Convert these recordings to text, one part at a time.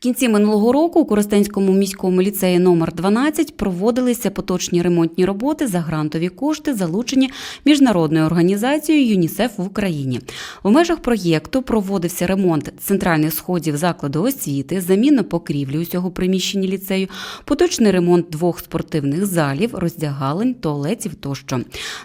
Кінці минулого року у Коростенському міському ліцеї номер 12 проводилися поточні ремонтні роботи за грантові кошти, залучені міжнародною організацією ЮНІСЕФ в Україні. У межах проєкту проводився ремонт центральних сходів закладу освіти, заміна покрівлі усього приміщення ліцею, поточний ремонт двох спортивних залів, роздягалень, туалетів тощо.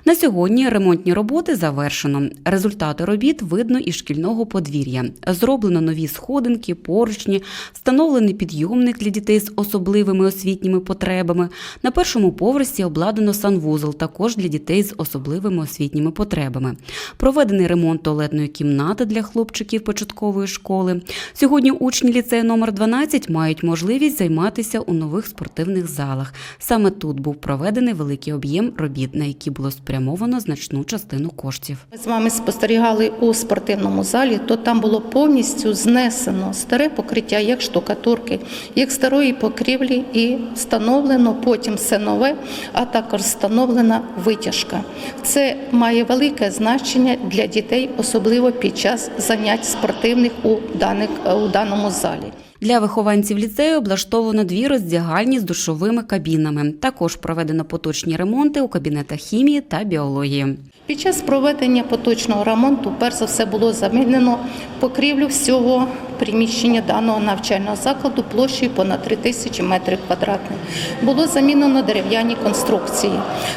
На сьогодні ремонтні роботи завершено. Результати робіт видно із шкільного подвір'я. Зроблено нові сходинки, поручні, встановлений підйомник для дітей з особливими освітніми потребами. На першому поверсі обладнано санвузол, також для дітей з особливими освітніми потребами. Проведений ремонт туалетної кімнати для хлопчиків початкової школи. Сьогодні учні ліцею номер 12 мають можливість займатися у нових спортивних залах. Саме тут був проведений великий об'єм робіт, на які було спрямовано значну частину коштів. Ми з вами спостерігали у спортивному залі, то там було повністю знесено старе покриття, як штукатурки, як старої покрівлі, і встановлено потім все нове, а також встановлена витяжка. Це має велике значення для дітей, особливо під час занять спортивних у, даних, у даному залі. Для вихованців ліцею облаштовано дві роздягальні з душовими кабінами. Також проведено поточні ремонти у кабінетах хімії та біології. Під час проведення поточного ремонту, перш за все, було замінено покрівлю всього приміщення даного навчального закладу площею понад 3 тисячі метрів квадратних. Було замінено дерев'яні конструкції.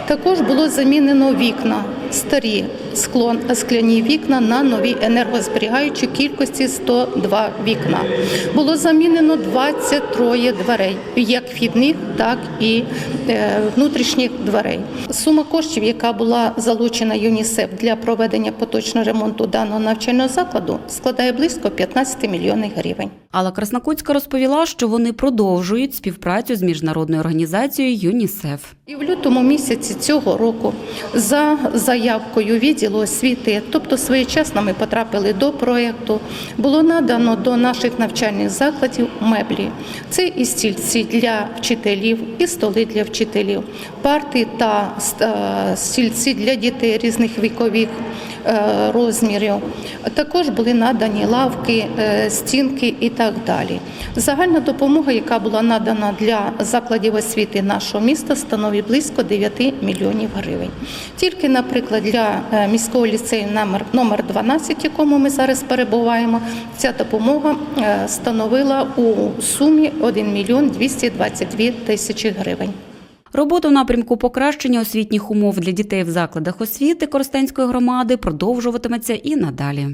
Також було замінено вікна, старі склон, скляні вікна на нові енергозберігаючі кількості 102 вікна. Було замінено 23 дверей, як вхідних, так і е, внутрішніх дверей. Сума коштів, яка була залучена ЮНІСЕФ для проведення поточного ремонту даного навчального закладу, складає близько 15 мільйонів гривень. Алла Краснокутська розповіла, що вони продовжують співпрацю з міжнародною організацією ЮНІСЕФ. І в лютому місяці цього року за заявкою відділу освіти, тобто своєчасно ми потрапили до проєкту, було надано до наших навчальних закладів меблі. Це і стільці для вчителів, і столи для вчителів, парти та стільці для дітей різних вікових розмірів. Також були надані лавки, е, стінки і так далі. Загальна допомога, яка була надана для закладів освіти нашого міста, становить близько 9 мільйонів гривень. Тільки, наприклад, для е, міського ліцею номер, номер 12, в якому ми зараз перебуваємо, ця допомога е, становила у сумі 1 мільйон 222 тисячі гривень. Робота у напрямку покращення освітніх умов для дітей в закладах освіти Коростенської громади продовжуватиметься і надалі.